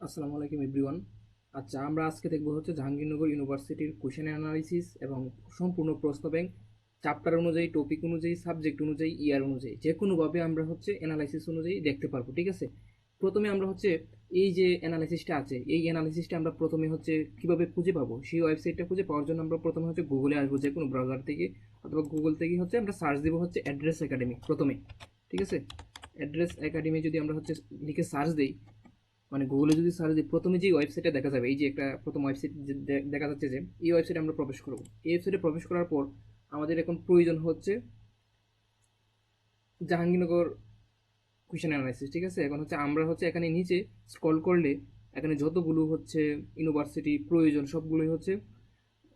আসসালামু আলাইকুম এভরিওয়ান আচ্ছা আমরা আজকে দেখব হচ্ছে জাহাঙ্গীরনগর ইউনিভার্সিটির কোশ্চেন অ্যানালাইসিস এবং সম্পূর্ণ প্রশ্ন ব্যাংক চ্যাপ্টার অনুযায়ী টপিক অনুযায়ী সাবজেক্ট অনুযায়ী ইয়ার অনুযায়ী। যে কোনোভাবে আমরা হচ্ছে অ্যানালাইসিস অনুযায়ী দেখতে পারব, ঠিক আছে? প্রথমে আমরা হচ্ছে এই যে অ্যানালাইসিসটা আছে, এই অ্যানালাইসিসটা আমরা প্রথমে হচ্ছে কীভাবে খুঁজে পাবো? সেই ওয়েবসাইটটা খুঁজে পাওয়ার জন্য আমরা প্রথমে হচ্ছে গুগলে আসব, যে কোনো ব্রাউজার থেকে অথবা গুগল থেকে হচ্ছে আমরা সার্চ দেবো হচ্ছে অ্যাড্রেস একাডেমি প্রথমে, ঠিক আছে? অ্যাড্রেস একাডেমি যদি আমরা হচ্ছে লিখে সার্চ দিই মানে গুগলে যদি সার্চ দিই, প্রথমে যে ওয়েবসাইটে দেখা যাবে, এই যে একটা প্রথম ওয়েবসাইট দেখা যাচ্ছে যে, এই ওয়েবসাইটে আমরা প্রবেশ করব। এই ওয়েবসাইটে প্রবেশ করার পর আমাদের এখন প্রয়োজন হচ্ছে জাহাঙ্গীরনগর কুয়েশন অ্যানালাইসিস ঠিক আছে? এখন হচ্ছে আমরা হচ্ছে এখানে নিচে স্ক্রল করলে এখানে যতগুলো হচ্ছে ইউনিভার্সিটি প্রয়োজন সবগুলোই হচ্ছে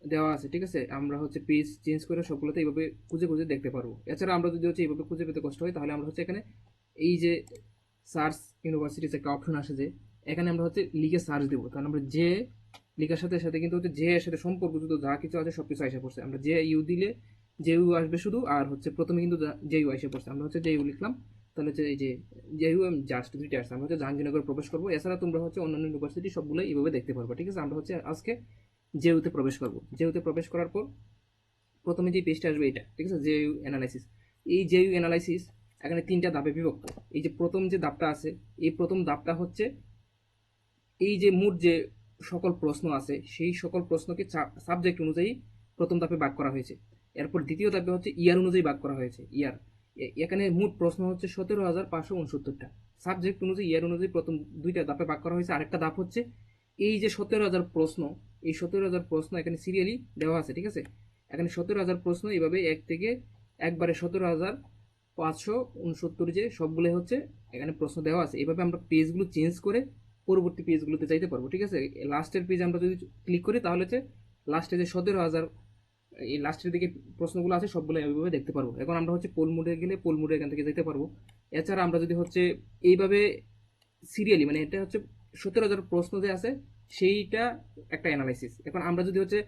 দেওয়া আছে, ঠিক আছে? আমরা হচ্ছে পেজ চেঞ্জ করে সবগুলোতে এইভাবে খুঁজে খুঁজে দেখতে পারব। এছাড়া আমরা যদি হচ্ছে এইভাবে খুঁজে পেতে কষ্ট হয়, তাহলে আমরা হচ্ছে এখানে এই যে সার্চ ইউনিভার্সিটিতে একটা অপশন আসে যে, এখানে আমরা হচ্ছে লিখে সার্চ দেবো। কারণ আমরা যে লিখার সাথে সাথে কিন্তু হচ্ছে যে এর সাথে সম্পর্কযুক্ত যা কিছু আছে সব কিছু এসে পড়ছে। আমরা যে ইউ দিলে, যে ইউ আসবে শুধু, আর হচ্ছে প্রথমে কিন্তু যে ইউ এসে পড়ছে। আমরা হচ্ছে যে ইউ লিখলাম, তাহলে হচ্ছে এই যে যে ইউ এম জাস্ট দুইটা আসছে আমরা হচ্ছে জাহাঙ্গীরনগর প্রবেশ করব। এছাড়া তোমরা হচ্ছে অন্যান্য ইউনিভার্সিটি সবগুলো এইভাবে দেখতে পারব, ঠিক আছে? আমরা হচ্ছে আজকে জেউতে প্রবেশ করব। জেউতে প্রবেশ করার পর প্রথমে যে পেজটা আসবে এটা ঠিক আছে? জে ইউ অ্যানালাইসিস এই জে ইউ অ্যানালাইসিস এখানে তিনটা ধাপে বিভক্ত। এই যে প্রথম যে ধাপটা আছে, এই প্রথম ধাপটা হচ্ছে এই যে মোট যে সকল প্রশ্ন আছে, সেই সকল প্রশ্নকে সাবজেক্ট অনুযায়ী প্রথম ধাপে ভাগ করা হয়েছে। এরপর দ্বিতীয় ধাপে হচ্ছে ইয়ার অনুযায়ী ভাগ করা হয়েছে ইয়ার এখানে মোট প্রশ্ন হচ্ছে সতেরো হাজার পাঁচশো উনসত্তরটা। সাবজেক্ট অনুযায়ী ইয়ার অনুযায়ী প্রথম দুইটা ধাপে ভাগ করা হয়েছে, আরেকটা ধাপ হচ্ছে এই যে সতেরো হাজার প্রশ্ন, এই সতেরো হাজার প্রশ্ন এখানে সিরিয়ালি দেওয়া আছে, ঠিক আছে? এখানে সতেরো হাজার প্রশ্ন এইভাবে এক থেকে একবারে সতেরো হাজার পাঁচশো উনসত্তর যে সবগুলো হচ্ছে, এখানে প্রশ্ন দেওয়া আছে। এইভাবে আমরা পেজগুলো চেঞ্জ করে পরবর্তী পেজগুলোতে যাইতে পারব, ঠিক আছে? লাস্টের পেজ আমরা যদি ক্লিক করি, তাহলে হচ্ছে লাস্টে যে সতেরো হাজার, এই লাস্টের দিকে প্রশ্নগুলো আছে, সবগুলো এইভাবে দেখতে পারব। এখন আমরা হচ্ছে পোল মুডে গেলে পোল মুডে এখান থেকে যেতে পারব। এছাড়া আমরা যদি হচ্ছে এইভাবে সিরিয়ালি মানে এটা হচ্ছে সতেরো হাজার প্রশ্ন যে আছে, সেইটা একটা অ্যানালাইসিস এখন আমরা যদি হচ্ছে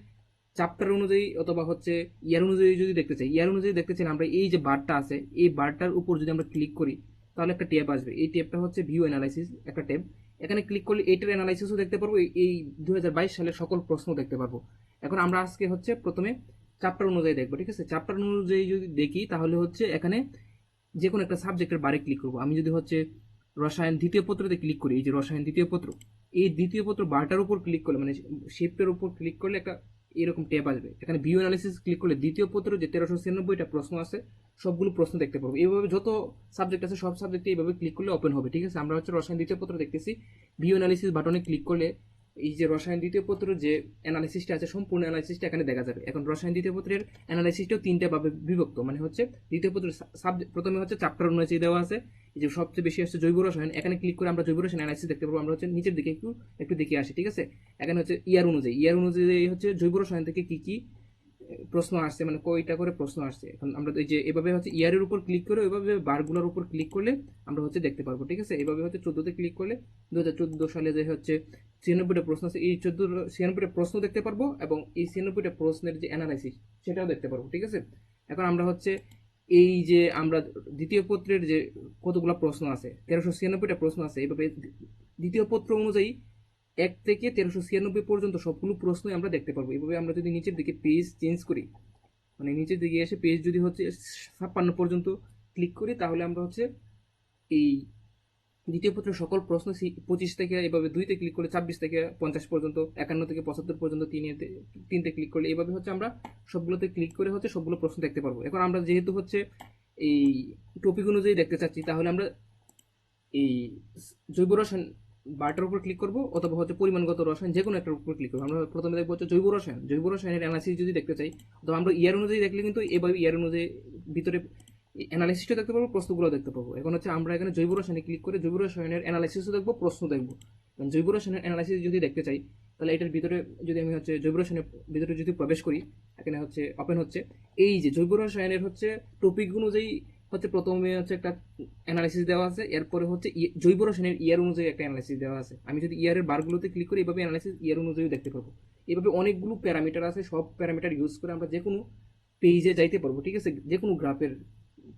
চ্যাপ্টার অনুযায়ী অথবা হচ্ছে ইয়ার অনুযায়ী যদি দেখতে চাই ইয়ার অনুযায়ী দেখতে চাই আমরা এই যে বারটা আছে, এই বারটার উপর যদি আমরা ক্লিক করি, তাহলে একটা ট্যাব আসবে। এই ট্যাবটা হচ্ছে ভিউ অ্যানালাইসিস একটা ট্যাব। এখানে ক্লিক করলে এইটার অ্যানালাইসিসও দেখতে পারব, এই দু সালের সকল প্রশ্ন দেখতে পারব। এখন আমরা আজকে হচ্ছে প্রথমে চ্যাপ্টার অনুযায়ী দেখব, ঠিক আছে? চ্যাপ্টার অনুযায়ী যদি দেখি, তাহলে হচ্ছে এখানে যে কোনো একটা সাবজেক্টের বারে ক্লিক করব। আমি যদি হচ্ছে রসায়ন দ্বিতীয় পত্রতে ক্লিক করি, এই যে রসায়ন দ্বিতীয় পত্র, এই দ্বিতীয় পত্র বারটার উপর ক্লিক করলে মানে শিফটের উপর ক্লিক করলে একটা এরকম টেপ আসবে। এখানে ভিউ অ্যানালিসিস ক্লিক করলে দ্বিতীয় পত্র যে তেরোশো ছিয়ানব্বইটা প্রশ্ন আছে, সবগুলো প্রশ্ন দেখতে পাবো এইভাবে যত সাবজেক্ট আছে, সব সাবজেক্টে এইভাবে ক্লিক করলে ওপেন হবে, ঠিক আছে? আমরা হচ্ছে রসায়ন দ্বিতীয় পত্র দেখতেছি। ভিউ অ্যানালিসিস বাটনে ক্লিক করলে এই যে রসায়ন দ্বিতীয় পত্র যে অ্যানালাইসিসটা আছে, সম্পূর্ণ অ্যানালাইসিসটা এখানে দেখা যাবে। এখন রসায়ন দ্বিতীয় পত্রের অ্যানালাইসিসটাও তিনটা ভাবে বিভক্ত। মানে হচ্ছে, দ্বিতীয় পত্রের সাবজেক্ট প্রথমে হচ্ছে চ্যাপ্টার অনুযায়ী দেওয়া আছে। এই যে সবচেয়ে বেশি হচ্ছে জৈব রসায়ন। এখানে ক্লিক করে আমরা জৈব রসায়ন অ্যানালাইসিস দেখতে পাবো। আমরা হচ্ছে নিচের দিকে একটু একটু দেখে আসি, ঠিক আছে? এখানে হচ্ছে ইয়ার অনুযায়ী। ইয়ার অনুযায়ী হচ্ছে জৈব রসায়ন থেকে কী কি প্রশ্ন আসছে মানে কয়টা করে প্রশ্ন আসছে। এখন আমরা এই যে, এভাবে হচ্ছে ইয়ারের উপর ক্লিক করে এভাবে বারগুলোর উপর ক্লিক করলে আমরা হচ্ছে দেখতে পারব, ঠিক আছে? এভাবে হচ্ছে চোদ্দোতে ক্লিক করলে দু হাজার চোদ্দ সালে যে হচ্ছে ছিয়ানব্বইটা প্রশ্ন আছে, এই চোদ্দ, ছিয়ানব্বইটা প্রশ্ন দেখতে পারব এবং এই ছিয়ানব্বইটা প্রশ্নের যে অ্যানালাইসিস সেটাও দেখতে পারব, ঠিক আছে? এখন আমরা হচ্ছে এই যে আমরা দ্বিতীয় পত্রের যে কতগুলো প্রশ্ন আছে, তেরোশো ছিয়ানব্বইটা প্রশ্ন আছে এইভাবে দ্বিতীয় পত্র অনুযায়ী এক থেকে তেরোশো ছিয়ানব্বই পর্যন্ত সবগুলো প্রশ্নই আমরা দেখতে পারব। এভাবে আমরা যদি নিচের দিকে পেজ চেঞ্জ করি মানে নিচের দিকে এসে পেজ যদি হচ্ছে ছাপ্পান্ন পর্যন্ত ক্লিক করি, তাহলে আমরা হচ্ছে এই দ্বিতীয় পত্রের সকল প্রশ্ন পঁচিশ থেকে এভাবে দুইতে ক্লিক করলে ছাব্বিশ থেকে পঞ্চাশ পর্যন্ত, একান্ন থেকে পঁচাত্তর পর্যন্ত তিনেতে তিনতে ক্লিক করলে এইভাবে হচ্ছে আমরা সবগুলোতে ক্লিক করে হচ্ছে সবগুলো প্রশ্ন দেখতে পারব। এখন আমরা যেহেতু হচ্ছে এই টপিক অনুযায়ী দেখতে চাচ্ছি, তাহলে আমরা এই জৈব রসায়ন বারটার উপর ক্লিক করব অথবা হচ্ছে পরিমাণগত রসায়ন যে কোনো একটার উপর ক্লিক করব। আমরা প্রথমে দেখব হচ্ছে জৈব রসায়ন। জৈব রসায়নের অ্যানালাইসিস যদি দেখতে চাই, তো আমরা ইয়ার অনুযায়ী দেখলে কিন্তু এভাবে ইয়ার অনুযায়ী ভিতরে অ্যানালাইসিসটা দেখতে পারব প্রশ্নগুলো দেখতে পাবো। এখন হচ্ছে আমরা এখানে জৈব রসায়নে ক্লিক করে জৈব রসায়নের অ্যানালাইসিসও দেখব, প্রশ্ন দেখব। জৈব রসায়নের অ্যানালাইসিস যদি দেখতে চাই, তাহলে এটার ভিতরে যদি আমি হচ্ছে জৈব রসায়নের ভিতরে যদি প্রবেশ করি, এখানে হচ্ছে ওপেন হচ্ছে। এই যে জৈব রসায়নের হচ্ছে টপিক অনুযায়ী হচ্ছে প্রথমে হচ্ছে একটা অ্যানালাইসিস দেওয়া আছে, এরপরে হচ্ছে জৈব রসায়নের ইয়ার অনুযায়ী একটা অ্যানালাইসিস দেওয়া আছে। আমি যদি ইয়ারের বারগুলোতে ক্লিক করি, এভাবে অ্যানালাইসিস ইয়ার অনুযায়ী দেখতে পারব এভাবে অনেকগুলো প্যারামিটার আছে, সব প্যারামিটার ইউজ করে আমরা যে কোনো পেজে যাইতে পারব, ঠিক আছে? যে কোনো গ্রাফের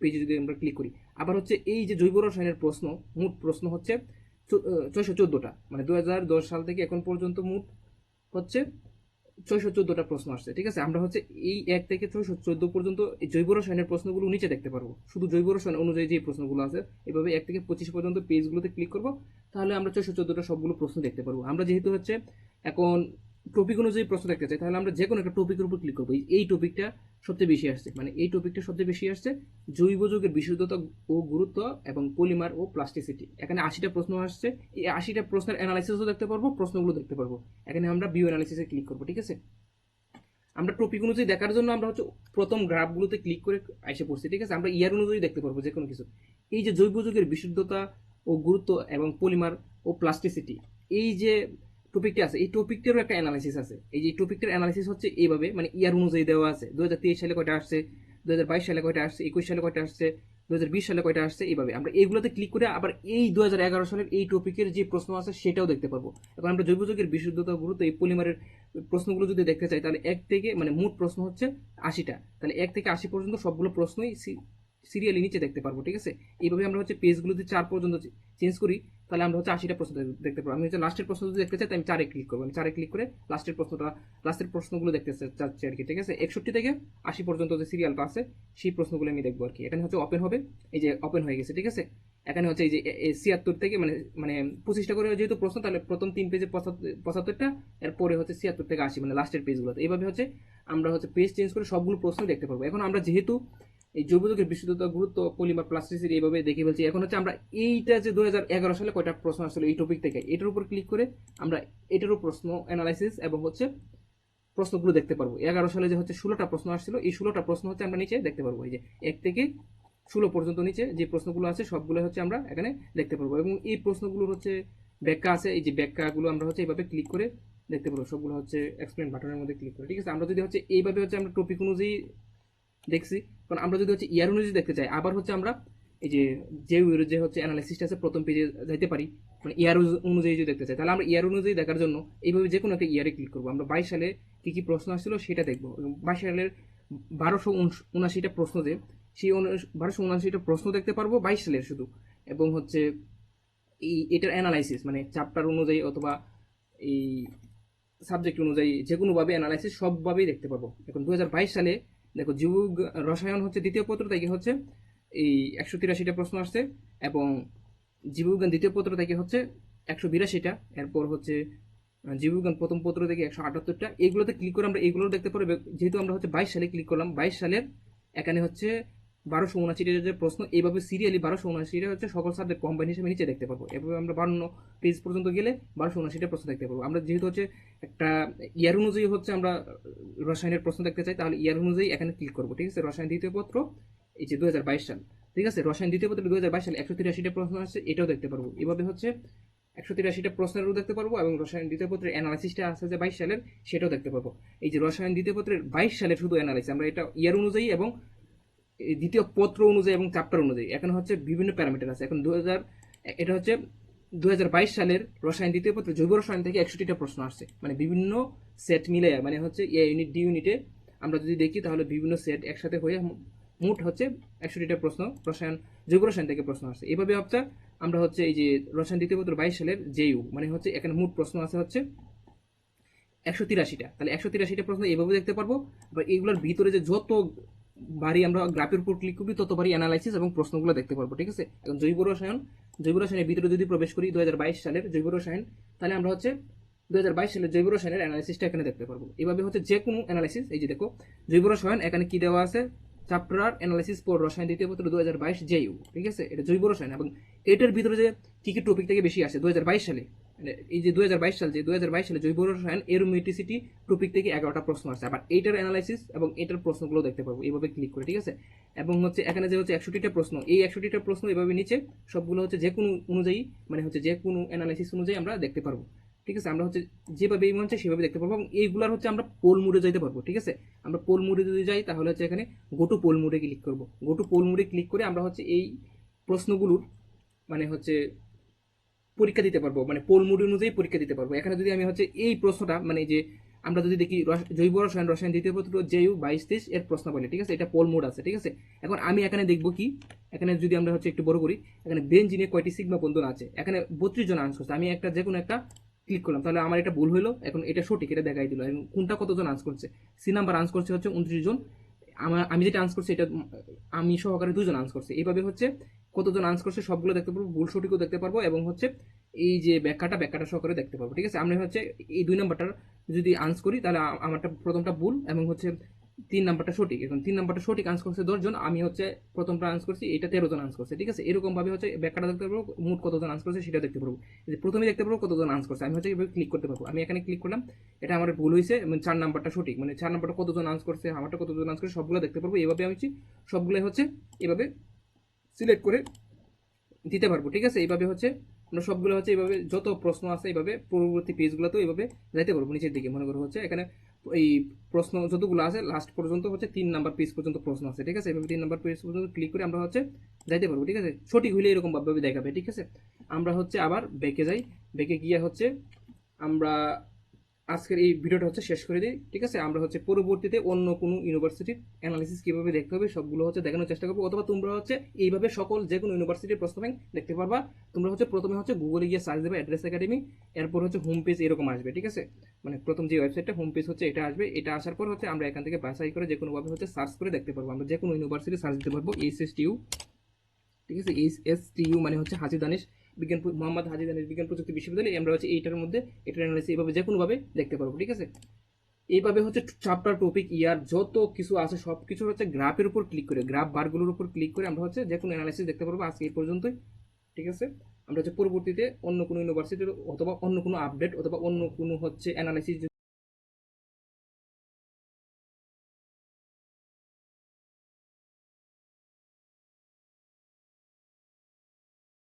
পেজে যদি আমরা ক্লিক করি। আবার হচ্ছে এই যে জৈব রসায়নের প্রশ্ন, মোট প্রশ্ন হচ্ছে ছয়শো চোদ্দোটা। মানে দু হাজার দশ সাল থেকে এখন পর্যন্ত মোট হচ্ছে ছয়শো চোদ্দোটা প্রশ্ন আসছে, ঠিক আছে? আমরা হচ্ছে এই এক থেকে ছয়শো চোদ্দ পর্যন্ত জৈব রসায়নের প্রশ্নগুলো নিচে দেখতে পারব। শুধু জৈব রসায়ন অনুযায়ী যে প্রশ্নগুলো আছে, এভাবে এক থেকে পঁচিশ পর্যন্ত পেজগুলোতে ক্লিক করব, তাহলে আমরা ছয়শো চোদ্দোটা সবগুলো প্রশ্ন দেখতে পারব। আমরা যেহেতু হচ্ছে এখন টপিক অনুযায়ী প্রশ্ন দেখতে চাই, তাহলে আমরা যে কোনো একটা টপিকের উপর ক্লিক করব। এই- টপিকটা সবচেয়ে বেশি আসছে মানে এই টপিকটা সবচেয়ে বেশি আসছে জৈব যৌগের বিশুদ্ধতা ও গুরুত্ব এবং পলিমার ও প্লাস্টিসিটি এখানে আশিটা প্রশ্ন আসছে, এই আশিটা প্রশ্নের অ্যানালাইসিসও দেখতে পারব, প্রশ্নগুলো দেখতে পারব। এখানে আমরা বিও অ্যানালাইসিসে ক্লিক করব, ঠিক আছে? আমরা টপিক অনুযায়ী দেখার জন্য আমরা হচ্ছে প্রথম গ্রাফগুলোতে ক্লিক করে এসে পড়ছি, ঠিক আছে? আমরা ইয়ার অনুযায়ী দেখতে পারব যে কোনো কিছু। এই যে জৈব যৌগের বিশুদ্ধতা ও গুরুত্ব এবং পলিমার ও প্লাস্টিসিটি এই যে টপিকটা আছে, এই টপিকটারও একটা অ্যানালাইসিস আছে। এই যে টপিকটার অ্যানালাইসিস হচ্ছে এইভাবে মানে ইয়ার অনুযায়ী দেওয়া আছে। দু হাজার তেইশ সালে কয়টা আসছে? দু হাজার বাইশ সালে কয়টা আসছে? একুশ সালে কয়টা আসছে? দু হাজার বিশ সালে কয়টা আসছে? এইভাবে। আমরা এইগুলোতে ক্লিক করে আবার এই দু হাজার এগারো সালের এই টপিকের যে প্রশ্ন আছে, সেটাও দেখতে পারব। এখন আমরা জৈব যৌগের বিশুদ্ধতা গুরুত্ব এই পলিমারের প্রশ্নগুলো যদি দেখতে চাই, তাহলে এক থেকে মানে মোট প্রশ্ন হচ্ছে আশিটা। তাহলে এক থেকে আশি পর্যন্ত সবগুলো প্রশ্নই সিরিয়ালি নিচে দেখতে পারব, ঠিক আছে? এইভাবে আমরা হচ্ছে পেজগুলো যদি চার পর্যন্ত চেঞ্জ করি, তাহলে আমরা হচ্ছে আশিটা প্রশ্ন দেখতে পারব। আমি হচ্ছে লাস্টের প্রশ্ন যদি দেখতে চাই আমি চারে ক্লিক করব। আমি চারে ক্লিক করে লাস্টের প্রশ্নটা লাস্টের প্রশ্নগুলো দেখতে চাচ্ছি আর কি, ঠিক আছে? একষট্টি থেকে আশি পর্যন্ত যে সিরিয়ালটা আছে, সেই প্রশ্নগুলো আমি দেখব আর কি। এখানে হচ্ছে ওপেন হবে, এই যে ওপেন হয়ে গেছে, ঠিক আছে? এখানে হচ্ছে এই যে ছিয়াত্তর থেকে মানে মানে পঁচিশটা করে যেহেতু প্রশ্ন, তাহলে প্রথম তিন পেজে পঁচাত্তরটা, এরপরে হচ্ছে ছিয়াত্তর থেকে আশি মানে লাস্টের পেজগুলোতে এইভাবে হচ্ছে আমরা হচ্ছে পেজ চেঞ্জ করে সবগুলো প্রশ্ন দেখতে পারব। এখন আমরা যেহেতু এই জৈব যৌগের বিশুদ্ধতা, গুরুত্ব, পলিমার প্লাস্টিসিটি এইভাবে দেখে ফেলছি। এখন হচ্ছে আমরা এইটা যে দু হাজার এগারো সালে কয়টা প্রশ্ন আসলে এই টপিক থেকে, এটার উপর ক্লিক করে আমরা এটারও প্রশ্ন অ্যানালাইসিস এবং হচ্ছে প্রশ্নগুলো দেখতে পারব। এগারো সালে যে হচ্ছে ষোলোটা প্রশ্ন আসছিল, এই ষোলোটা প্রশ্ন হচ্ছে আমরা নিচে দেখতে পারব। এই যে এক থেকে ষোলো পর্যন্ত নিচে যে প্রশ্নগুলো আছে সবগুলো হচ্ছে আমরা এখানে দেখতে পারব এবং এই প্রশ্নগুলোর হচ্ছে ব্যাখ্যা আছে। এই যে ব্যাখ্যাগুলো আমরা হচ্ছে এইভাবে ক্লিক করে দেখতে পারব। সবগুলো হচ্ছে এক্সপ্লেন বাটনের মধ্যে ক্লিক করে। ঠিক আছে? আমরা যদি হচ্ছে এইভাবে হচ্ছে আমরা টপিক অনুযায়ী দেখছি। কারণ আমরা যদি হচ্ছে ইয়ার অনুযায়ী দেখতে চাই, আবার হচ্ছে আমরা এই যে যে যে হচ্ছে অ্যানালাইসিসটা আছে প্রথম পেজে যাইতে পারি মানে ইয়ার অনুযায়ী যদি দেখতে চাই, তাহলে আমরা ইয়ার অনুযায়ী দেখার জন্য এইভাবে যে কোনো একটা ইয়ারে ক্লিক করব। আমরা বাইশ সালে কী কী প্রশ্ন আসছিল সেটা দেখব। এবং বাইশ সালের বারোশো উনআশিটা প্রশ্ন যে, সেই বারোশো উনআশিটা প্রশ্ন দেখতে পারব বাইশ সালের শুধু। এবং হচ্ছে এই এটার অ্যানালাইসিস মানে চ্যাপ্টার অনুযায়ী অথবা এই সাবজেক্ট অনুযায়ী যে কোনোভাবে অ্যানালাইসিস সবভাবেই দেখতে পারব। এখন দু হাজার বাইশ সালে দেখো জীব রসায়ন হচ্ছে দ্বিতীয় পত্র থেকে হচ্ছে? এই একশো তিরাশিটা প্রশ্ন আসছে, এবং জীববিজ্ঞান দ্বিতীয় পত্র থেকে হচ্ছে? একশো বিরাশিটা, এরপর হচ্ছে জীববিজ্ঞান প্রথম পত্র থেকে একশো আটাত্তরটা, এইগুলোতে ক্লিক করে আমরা এইগুলো দেখতে পারব যেহেতু আমরা হচ্ছে বাইশ সালে ক্লিক করলাম, বাইশ সালের এখানে হচ্ছে বারোশো উনআশিটা যে প্রশ্ন এইভাবে সিরিয়ালি বারোশো উনআশিটা হচ্ছে সকল সাবজেক্ট কম্বাইন হিসেবে নিচে দেখতে পারব। এভাবে আমরা বান্ন পেজ পর্যন্ত গেলে বারোশো উনআশিটা প্রশ্ন দেখতে পাবো আমরা যেহেতু হচ্ছে একটা ইয়ার অনুযায়ী হচ্ছে আমরা রসায়নের প্রশ্ন দেখতে চাই, তাহলে ইয়ার অনুযায়ী এখানে ক্লিক করব, ঠিক আছে? রসায়ন দ্বিতীয় পত্র, এই যে দু হাজার বাইশ সাল, ঠিক আছে? রসায়ন দ্বিতীয় পত্র দু সালে একশো তিরাশিটা প্রশ্ন আছে এটাও দেখতে পারব। এভাবে হচ্ছে একশো তিরাশিটা প্রশ্নেরও দেখতে পারব এবং রসায়ন দ্বিতীয় পত্রের অ্যানালাইসিসটা আছে যে বাইশ সালের, সেটাও দেখতে পারব। এই যে রসায়ন দ্বিতীয় পত্রের বাইশ সালের শুধু অ্যানালাইসিস আমরা এটা ইয়ার অনুযায়ী এবং দ্বিতীয় পত্র অনুযায়ী এবং চ্যাপ্টার অনুযায়ী। এখন হচ্ছে বিভিন্ন প্যারামিটার আছে। এখন দুই হাজার এটা হচ্ছে দুই হাজার বাইশ সালের রসায়ন দ্বিতীয় পত্র, জৈব রসায়ন থেকে একষট্টিটা প্রশ্ন আসছে। মানে বিভিন্ন সেট মিলে মানে হচ্ছে এ ইউনিট, ডি ইউনিটে আমরা যদি দেখি তাহলে বিভিন্ন সেট একসাথে হয়ে মোট হচ্ছে একষট্টিটা প্রশ্ন রসায়ন, জৈব রসায়ন থেকে প্রশ্ন আসছে। এভাবে হচ্ছে আমরা হচ্ছে এই যে রসায়ন দ্বিতীয় পত্র বাইশ সালের জেইউ মানে হচ্ছে এখানে মোট প্রশ্ন আছে হচ্ছে একশো তিরাশিটা। তাহলে একশো তিরাশিটা প্রশ্ন এইভাবে দেখতে পারব। বা এইগুলোর ভিতরে যে যত বাড়ি আমরা গ্রাফের উপর ক্লিক করবি ততবারই অ্যানালাইসিস এবং প্রশ্নগুলো দেখতে পারব, ঠিক আছে? এখন জৈব রসায়ন, জৈব রসায়নের ভিতরে যদি প্রবেশ করি দু হাজার বাইশ সালের জৈব রসায়ন, তাহলে আমরা হচ্ছে দু হাজার বাইশ সালের জৈব রসায়নের অ্যানালাইসিসটা এখানে দেখতে পারব। এভাবে হচ্ছে যে কোনো অ্যানালাইসিস এই যে দেখো, জৈব রসায়ন, এখানে কি দেওয়া আছে? চ্যাপ্টার অ্যানালাইসিস পর রসায়ন দ্বিতীয় পত্র দু হাজার বাইশ জেইউ ঠিক আছে? এটা জৈব রসায়ন এবং এটার ভিতরে যে কি কি টপিক থেকে বেশি আসে দু হাজার বাইশ সালে এই যে দু সাল, যে দু হাজার বাইশ সালে জৈব রসায়ন এরোমেটিসিটি টপিক থেকে এগারোটা প্রশ্ন আসছে। আবার এইটার অ্যানালাইসিস এবং এটার প্রশ্নগুলো দেখতে পারব এইভাবে ক্লিক করে, ঠিক আছে? এবং হচ্ছে এখানে যে হচ্ছে একষট্টিটা প্রশ্ন, এই একষট্টিটা প্রশ্ন এভাবে নিচে সবগুলো হচ্ছে যে কোনো অনুযায়ী মানে হচ্ছে যে কোনো অ্যানালাইসিস অনুযায়ী আমরা দেখতে পারব, ঠিক আছে? আমরা হচ্ছে যেভাবে এই মনে সেভাবে দেখতে পারব এবং এইগুলোর হচ্ছে আমরা পোল মুডে যেতে পারব, ঠিক আছে? আমরা পোল মুডে যদি যাই, তাহলে হচ্ছে এখানে গোটু পোল মুডে ক্লিক করব। গোটু পোল মুডে ক্লিক করে আমরা হচ্ছে এই প্রশ্নগুলোর মানে হচ্ছে পরীক্ষা দিতে পারব মানে পোল মুড অনুযায়ী পরীক্ষা দিতে পারব। এখানে যদি আমি হচ্ছে এই প্রশ্নটা মানে যে আমরা যদি দেখি জৈব রসায়ন রসায়ন দ্বিতীয় পত্র জেইউ বাইশ, তেইশ এর প্রশ্ন বলে, ঠিক আছে? এটা পোল মোড আছে, ঠিক আছে? এখন আমি এখানে দেখব কি, এখানে যদি আমরা হচ্ছে একটু বড় করি, এখানে বেঞ্জিনে কয়টি সিগমা বন্ধন আছে? এখানে বত্রিশ জন আনসার করছে আমি একটা যে কোনো একটা ক্লিক করলাম, তাহলে আমার এটা ভুল হলো এখন এটা সঠিক, এটা দেখাই দিল। এখন কোনটা কতজন আনস করছে? সি নাম্বার আনস করছে হচ্ছে উনত্রিশ জন। আমার আমি যেটা আনস করছি, এটা আমি সহকারে দুজন আনস করছে। এইভাবে হচ্ছে কতজন আনস করছে সবগুলো দেখতে পারব, ভুল সঠিকও দেখতে পারব এবং হচ্ছে এই যে ব্যাখ্যাটা ব্যাখ্যাটা সহকারে দেখতে পারব, ঠিক আছে? আমরা হচ্ছে এই দুই নাম্বারটার যদি আনস করি, তাহলে আমারটা প্রথমটা ভুল এবং হচ্ছে তিন নাম্বারটা সঠিক। এখন তিন নাম্বারটা সঠিক আনস করছে দশজন, আমি হচ্ছে প্রথমটা আনস করছি এটা তেরো জন আনস করছে, ঠিক আছে? এরকমভাবে হচ্ছে ব্যাখ্যাটা দেখতে পারব, মোট কতজন আনস করছে সেটা দেখতে পারব। যে প্রথমে দেখতে পারব কতজন আনস করছে, আমি হচ্ছে এভাবে ক্লিক করতে পারব। আমি এখানে ক্লিক করলাম, এটা আমার ভুল হয়েছে এবং চার নাম্বারটা সঠিক মানে চার নাম্বারটা কতজন আনস করছে, আমারটা কতজন আনস করছে সবগুলো দেখতে পারব। এভাবে আমি হচ্ছে সবগুলো হচ্ছে এভাবে সিলেক্ট করে দিতে পারব, ঠিক আছে? এইভাবে হচ্ছে আমরা সবগুলো হচ্ছে এইভাবে যত প্রশ্ন আছে এইভাবে পরবর্তী পেজগুলোতেও এইভাবে যাইতে পারব, নিচের দিকে। মনে করো হচ্ছে এখানে এই প্রশ্ন যতগুলো আছে লাস্ট পর্যন্ত হচ্ছে তিন নাম্বার পেজ পর্যন্ত প্রশ্ন আছে, ঠিক আছে? এইভাবে তিন নাম্বার পেজ পর্যন্ত ক্লিক করে আমরা হচ্ছে যাইতে পারব, ঠিক আছে? সঠিক হইলে এরকম ভাবে দেখাবে, ঠিক আছে? আমরা হচ্ছে আবার বেঁকে যাই। বেঁকে গিয়ে হচ্ছে আমরা আজকের এই ভিডিওটা হচ্ছে শেষ করে দিই, ঠিক আছে? আমরা হচ্ছে পরবর্তীতে অন্য কোনো ইউনিভার্সিটির অ্যানালিসিস কীভাবে দেখতে হবে সবগুলো হচ্ছে দেখানোর চেষ্টা করব, অথবা তোমরা হচ্ছে এইভাবে সকল যে কোনো ইউনিভার্সিটির প্রশ্ন ব্যাংক দেখতে পারবা। তোমরা হচ্ছে প্রথমে হচ্ছে গুগলে গিয়ে সার্চ দেবে অ্যাড্রেস একাডেমি এরপর হচ্ছে হোম পেজ এরকম আসবে, ঠিক আছে? মানে প্রথম যে ওয়েবসাইটটা হোম পেজ হচ্ছে এটা আসবে, এটা আসার পর হচ্ছে আমরা এখান থেকে বাছাই করে যে কোনোভাবে হচ্ছে সার্চ করে দেখতে পারব, আমরা যে কোনো ইউনিভার্সিটি সার্চ দিতে পারব এইচ এস টিউ ঠিক আছে? এইচ এস টিইউ মানে হচ্ছে হাজি দানিশ বিজ্ঞান মোহাম্মদ হাজি দানিশ বিজ্ঞান প্রযুক্তি বিশ্ববিদ্যালয়, আমরা হচ্ছে এইটার মধ্যে, এটার অ্যানালাইসিস এইভাবে যে কোনোভাবে দেখতে পারব, ঠিক আছে? এইভাবে হচ্ছে চ্যাপ্টার টপিক ইয়ার যত কিছু আছে সব কিছু হচ্ছে গ্রাফের উপর ক্লিক করে গ্রাফ বারগুলোর উপর ক্লিক করে আমরা হচ্ছে যে কোনো অ্যানালাইসিস দেখতে পারব আজকে এই পর্যন্তই, ঠিক আছে? আমরা হচ্ছে পরবর্তীতে অন্য কোনো ইউনিভার্সিটির অথবা অন্য কোনো আপডেট অথবা অন্য কোনো হচ্ছে অ্যানালাইসিস